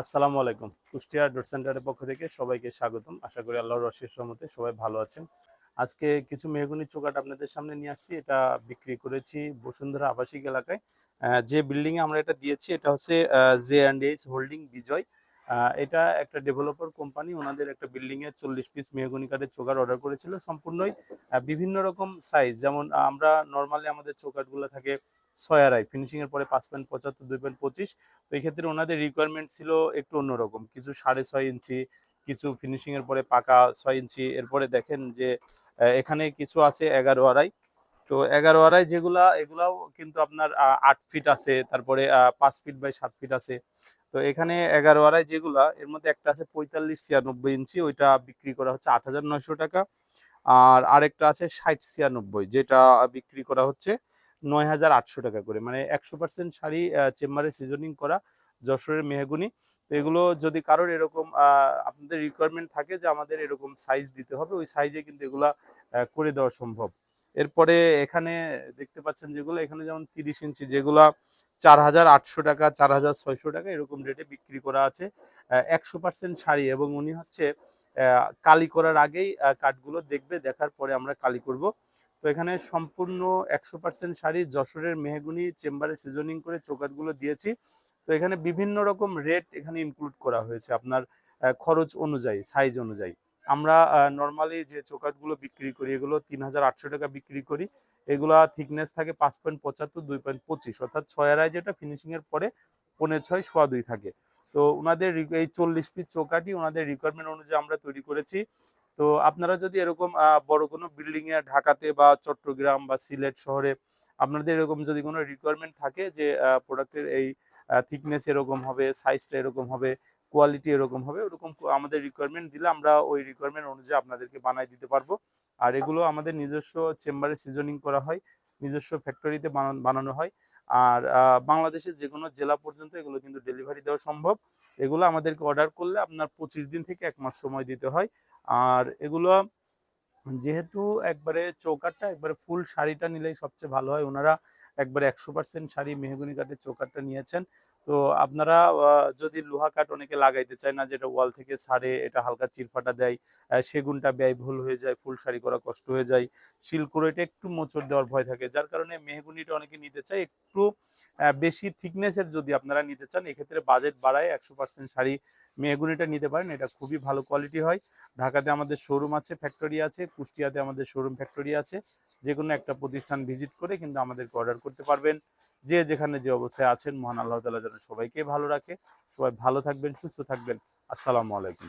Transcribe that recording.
আসসালামু আলাইকুম। কুষ্টিয়া ডট সেন্টারের পক্ষ থেকে সবাইকে স্বাগতম। আশা করি আল্লাহর রশির রহমতে সবাই ভালো আছেন। আজকে কিছু মেহগুনি চোকাট আপনাদের সামনে নিয়ে আসছি। এটা বিক্রি করেছি বসুন্ধরা আবাসিক এলাকায়। যে বিল্ডিং এ আমরা এটা দিয়েছি, এটা হচ্ছে J and H holding Bijoy এটা একটা ডেভেলপার কোম্পানি ওনাদের একটা বিল্ডিং এ চল্লিশ পিস মেহগুনি কাঠের চোকাট অর্ডার করেছিল। সম্পূর্ণই বিভিন্ন রকম সাইজ যেমন আমরা নর্মালি আমাদের চোকাটগুলো থাকে ছয় আড়াই ফিনিশিং এর পরে পাঁচ পয়েন্ট পঁচাত্তর, দুই পয়েন্ট পঁচিশ। তো এই ক্ষেত্রে ওনাদের রিকোয়ারমেন্ট ছিল একটু অন্যরকম। কিছু সাড়ে ছয় ইঞ্চি, কিছু ফিনিশিং এর পরে পাকা ছয় ইঞ্চি। এরপরে দেখেন যে এখানে কিছু আছে এগারো আড়াই। তো এগারো আড়াই যেগুলা, এগুলাও কিন্তু আপনার আট ফিট আছে। তারপরে পাঁচ ফিট বাই সাত ফিট আছে। তো এখানে এগারো আড়াই যেগুলা, এর মধ্যে একটা আছে পঁয়তাল্লিশ ছিয়ানব্বই ইঞ্চি। ওইটা বিক্রি করা হচ্ছে আট হাজার নয়শো টাকা। আর আরেকটা আছে ষাট ছিয়ানব্বই, যেটা বিক্রি করা হচ্ছে নয় হাজার আটশো টাকা করে। মানে একশো পার্সেন্ট শাড়ি চেম্বারে সিজনিং করা যশোরের মেহগুনি। তো এগুলো যদি কারোর এরকম আপনাদের রিকোয়ারমেন্ট থাকে যে আমাদের এরকম সাইজ দিতে হবে, ওই সাইজে কিন্তু এগুলা করে দেওয়া সম্ভব। এরপরে এখানে দেখতে পাচ্ছেন যেগুলো, এখানে যেমন তিরিশ ইঞ্চি যেগুলা চার হাজার আটশো টাকা, চার হাজার ছয়শো টাকা এরকম রেটে বিক্রি করা আছে। একশো পার্সেন্ট শাড়ি এবং উনি হচ্ছে কালি করার আগেই কাঠগুলো দেখবে, দেখার পরে আমরা কালি করব। তো এখানে সম্পূর্ণ একশো পার্সেন্ট শাড়ি যশোরের মেহগুনি চেম্বারে সিজনিং করে চোকাটগুলো দিয়েছি। তো এখানে বিভিন্ন রকম রেট এখানে ইনক্লুড করা হয়েছে আপনার খরচ অনুযায়ী সাইজ অনুযায়ী। আমরা নর্মালি যে চোকাটগুলো বিক্রি করি, এগুলো তিন হাজার আটশো টাকা বিক্রি করি। এগুলা থিকনেস থাকে পাঁচ পয়েন্ট পঁচাত্তর, দুই পয়েন্ট পঁচিশ, অর্থাৎ ছয় আড়াই যেটা ফিনিশিং এর পরে পৌনে ছয়, সোয়া দুই থাকে। তো ওনাদের এই চল্লিশ পিস চৌকাটি ওনাদের রিকোয়ারমেন্ট অনুযায়ী আমরা তৈরি করেছি। তো আপনারা যদি এরকম বড় কোনো বিল্ডিং এ ঢাকাতে বা চট্টগ্রাম বা সিলেট শহরে আপনাদের এরকম যদি কোনো রিকোয়ারমেন্ট থাকে যে প্রোডাক্টের এই থিকনেস এরকম হবে সাইজটা এরকম হবে কোয়ালিটি এরকম হবে, ওরকম আমাদের রিকোয়ারমেন্ট দিলে আমরা ওই রিকোয়ারমেন্ট অনুযায়ী আপনাদেরকে বানাই দিতে পারব। আর এগুলো আমাদের নিজস্ব চেম্বারে সিজনিং করা হয়, নিজস্ব ফ্যাক্টরিতে বানানো হয়। আর বাংলাদেশের যে কোনো জেলা পর্যন্ত এগুলো কিন্তু ডেলিভারি দেওয়া সম্ভব। এগুলো আমাদেরকে অর্ডার করলে আপনার পঁচিশ দিন থেকে এক মাস সময় দিতে হয়। আর এগুলো যেহেতু একবারে চৌকাটটা, একবারে ফুল শাড়িটা নিলেই সবচেয়ে ভালো হয়। ওনারা একবারে একশো পার্সেন্ট শাড়ি মেহগুনি কাঠের চৌকাটটা নিয়েছেন। তো আপনারা যদি লোহা কাঠ অনেকে লাগাইতে চায় না, যেটা ওয়াল থেকে ছাড়ে এটা হালকা চিরফাটা দেয় সেগুনটা ব্যয়বহুল হয়ে যায়, ফুল শাড়ি করা কষ্ট হয়ে যায় শিল্কুর এটা একটু মোচড় দেওয়ার ভয় থাকে। যার কারণে মেহগুনিটা অনেকে নিতে চায়, একটু বেশি থিকনেসের যদি আপনারা নিতে চান, এক্ষেত্রে বাজেট বাড়ায় একশো পার্সেন্ট শাড়ি মেহগুনিটা নিতে পারেন, এটা খুবই ভালো কোয়ালিটি হয়। ঢাকাতে আমাদের শোরুম আছে ফ্যাক্টরি আছে, কুষ্টিয়াতে আমাদের শোরুম ফ্যাক্টরি আছে। যে কোনো একটা প্রতিষ্ঠান ভিজিট করে কিন্তু আমাদেরকে অর্ডার করতে পারবেন। যে যেখানে যে অবস্থায় আছেন, মহান আল্লাহ তালা যেন সবাইকে ভালো রাখে। সবাই ভালো থাকবেন, সুস্থ থাকবেন। আসসালামু আলাইকুম।